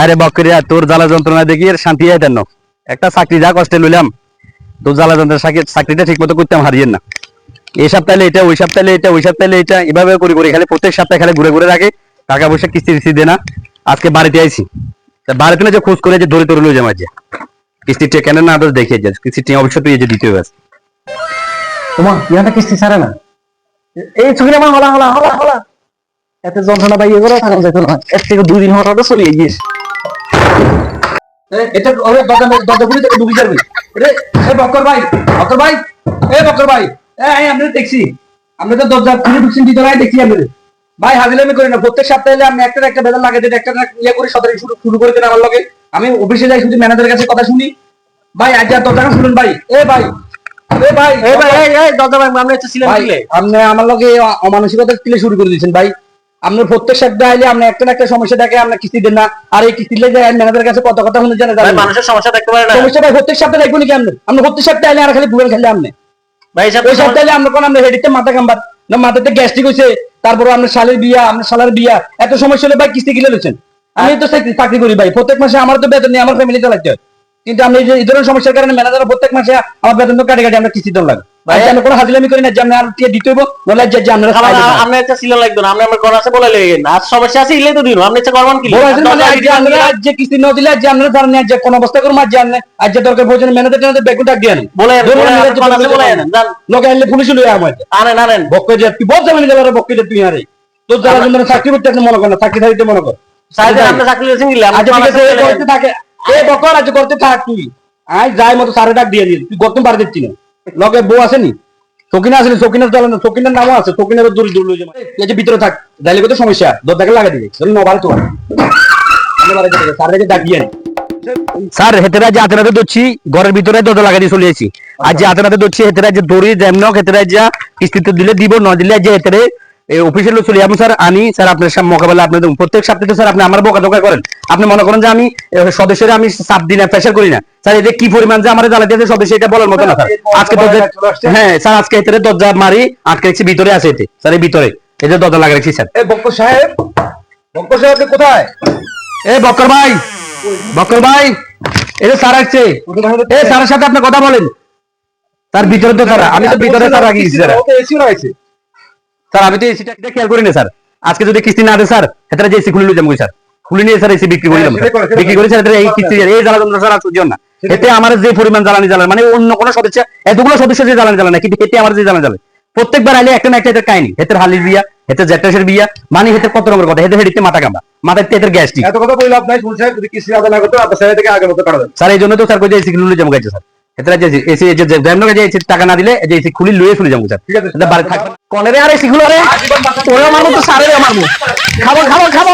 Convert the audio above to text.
আরে বকরিয়া তোর জ্বালা যন্ত্রণা দেখি শান্তি আইতেন না একটা চাকরি যা কষ্টে লইলাম, তোর জ্বালা যন্ত্রণা চাকরিটা ঠিক মতো করতাম হারিয়েন না। এই সপ্তাহে এটা ওই সপ্তাহে এটা ওই সপ্তাহে এটা এভাবে করে করে। খালি প্রত্যেক সপ্তাহে খালি ঘুরে ঘুরে রাখে, টাকা পয়সা কিস্তি কিস্তি দে না। আজকে বাড়িতে আইছি। বাড়িতে না যে খোঁজ করে যে ধরে ধরে লই যাম কিস্তি টিয়া কেন না তো দেখে যা কিস্তি টিয়া অবশ্যই তুই যে দিতে হবে তোমার ইহাটা কিস্তি ছাড়ে না। এই ছবিটা আমার হলা হলা হলা হলা। এত যন্ত্রণা পাইয়ে করে থাকা যেত না। এর থেকে দুই দিন হওয়ার চলে গিয়েছে। এটা ওরে দরজা দরজা খুলে থেকে ঢুকে যাবে। রে এ বকর ভাই বকর ভাই এ বকর ভাই এই আমরা দেখছি। আমরা তো দরজা খুলে ঢুকছেন ভিতরে দেখছি আমরা ভাই হাজিলামি করি না প্রত্যেক সপ্তাহে আমি একটা একটা বেতন লাগে একটা একটা ইয়ে করে সদারি শুরু শুরু করে দেন আমার লগে। আমি অফিসে যাই শুধু ম্যানেজারের কাছে কথা শুনি। ভাই আজ আর দরজাটা শুনুন ভাই? এ ভাই এ ভাই ভাই এই দরজা ভাই আমরা একটু ছিলাম ভাই আপনি আমার লগে অমানসিকতা শুরু করে দিয়েছেন ভাই। আপনার প্রত্যেক সপ্তাহে আইলে আপনি একটা একটা সমস্যা দেখে আপনার কিস্তি দেন না। আর এই কিস্তি লেগে ম্যানেজারের কাছে কত কথা শুনে জানেন ভাই মানুষের সমস্যা থাকতে পারে না। সমস্যা ভাই প্রত্যেক সপ্তাহে দেখব নাকি আপনি? আপনি প্রত্যেক সপ্তাহে আইলে আর খালি ঘুরে খেলে আপনি। ভাই ওই সপ্তাহে আমরা কোন আমরা হেডিতে মাথা কামবার না মাথাতে গ্যাস্ট্রিক হয়েছে তারপর আপনার শালের বিয়া আপনার শালার বিয়া। এত সমস্যা হলে ভাই কিস্তি গিলে লইছেন? আমি তো চাকরি করি ভাই প্রত্যেক মাসে আমার তো বেতন নেই আমার ফ্যামিলি চালাতে হয়। কিন্তু আমি এই ধরনের সমস্যার কারণে ম্যানেজার প্রত্যেক মাসে আমার বেতন তো কাটে কাটে আমরা কিস্তি লাগে। ভাই আমি কোনো হাজিলামি করি না যে আপনি আর টিয়া দিতে হইব নলে যে যে আপনারা খাওয়া আমরা আমরা একটা ছিল লাগতো না আমরা আমার ঘর আছে বলে লেগে না আজ সমস্যা আছে ইলে তো দিন আপনি ইচ্ছা করবেন কি? বড় হাজির মানে আজ যে আপনারা আজ যে কিস্তি না দিলে আজ যে আপনারা জানেন আজ যে কোন অবস্থা করব আজ জানেন আজ যে দরকার প্রয়োজন ম্যানেজার টেনেজার বেগুন ডাক দিয়ে আনেন। বলে ধরুন বলে আপনারা যে আপনার আছে বলে বলে আনেন। যান। লোকে আনলে পুলিশ লইয়া আমার আনেন আনেন। বক্কে যে তুই বল যাবেন যাবে বক্কে যে তুই আরে। তোর যারা জন্য চাকরি করতে মনে কর না চাকরি থাকতে মনে কর। সাইডে আমরা চাকরি হয়েছে কি আজ ঠিক আছে এই করতে থাকে। এই বকর আজ করতে থাক তুই। আজ যাই মতো সারে ডাক দিয়ে দিস তুই গতম বার দিচ্ছি না লগে বউ আসেনি? সকিনা আসেনি সকিনার চলে না সকিনার নামও আছে সকিনার দূর দূর লই এই যে ভিতরে থাক দাইলে কত সমস্যা। দরজাকে লাগা দিবে। চল নবার তো সারে। স্যার হেতেরা যে হাতে হাতে ধরছি, ঘরের ভিতরে দিয়ে চলে আর যে হাতে হাতে ধরছি হেতেরা যে দড়ি হেতেরা দিলে দিব, না দিলে যে হেতেরে অফিসের লোক চলে যাব স্যার। আনি স্যার আপনার সামনে মোকাবেলা আপনি প্রত্যেক সপ্তাহে স্যার আপনি আমার বোকা দোকা করেন। আপনি মনে করেন যে আমি সদস্যরা আমি চাপ দিই না প্রেশার করি না। স্যার এদের কি পরিমাণ যে আমার জ্বালা দিয়েছে সদস্য এটা বলার মতো না স্যার। আজকে হ্যাঁ স্যার আজকে হেতেরে দরজা মারি আটকে রেখেছি ভিতরে আছে এতে। স্যার এই ভিতরে। এই যে দরজা লাগিয়ে রেখেছি স্যার। এ বক্কর সাহেব বক্কর সাহেব কোথায়? এ বক্কর ভাই বক্কর ভাই এই যে স্যার আসছে। এ স্যারের সাথে আপনি কথা বলেন। তার ভিতরে তো স্যার আমি তো ভিতরে স্যার রাখি স্যার। এসি রয়েছে স্যার আমি তো এসিটা খেয়াল করি না স্যার। আজকে যদি কিস্তি না দেয় স্যার এটা যে এসি খুলে যাব স্যার? খুলে নিয়ে স্যার এসি বিক্রি করে হ্যাঁ, বিক্রি করে স্যার এটা এই কিস্তি এই জ্বালা যন্ত্রণা স্যার আর সহ্য না। এতে আমার যে পরিমাণ জ্বালানি জ্বালানি মানে অন্য কোনো সদস্য এতগুলো সদস্য যে জ্বালানি জ্বালানি কিন্তু এতে আমার যে জ্বালানি জ্বালানি প্রত্যেকবার আইলে একটা না একটা এদের কাহিনী। হেতের হালির বিয়া হেতের জ্যাটাসের বিয়া মানে হেতের কত রকমের কথা হেতের হেডিতে মাথা কামা মাথায় হেতের গ্যাস্ট্রিক। এত কথা বললে আপনার শুনছে যদি কিস্তি আদায় না করতে আপনার সাহেব থেকে আগে মতো কাটা দেন। স্যার এই জন্য তো স্যার কই যে খুলে যাব গাইছে স্যার। এতরা যে এসি যে যেমন যে এসি টাকা না দিলে যে এসি খুলি লুয়ে চলে যাব স্যার। ঠিক আছে। বাড়ি থাকবে কনে রে আর এসি রে ওরে মারবো তো স্যারে মারবো। খাব খাব খাব।